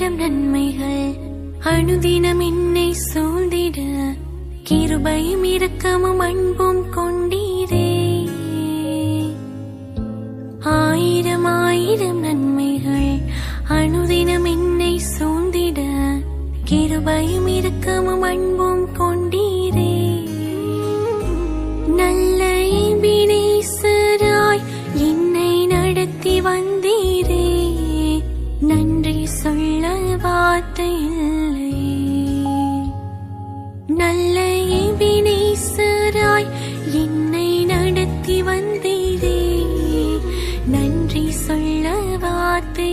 ஆயிரம் நன்மைகள் அணுதினம் என்னை சூழ்ந்திட. கிருபையும் இரக்கமும் அன்பும் கொண்டீரே. ஆயிரம் ஆயிரம் நன்மைகள் அணுதினம் என்னை சூழ்ந்திட. கிருபையும் இரக்கமும் அன்பும் கொண்டீர். வார்த்தை இல்லை நல்ல ஏபினேசராய் என்னை நடத்தி வந்தீரே. நன்றி சொல்ல வார்த்தை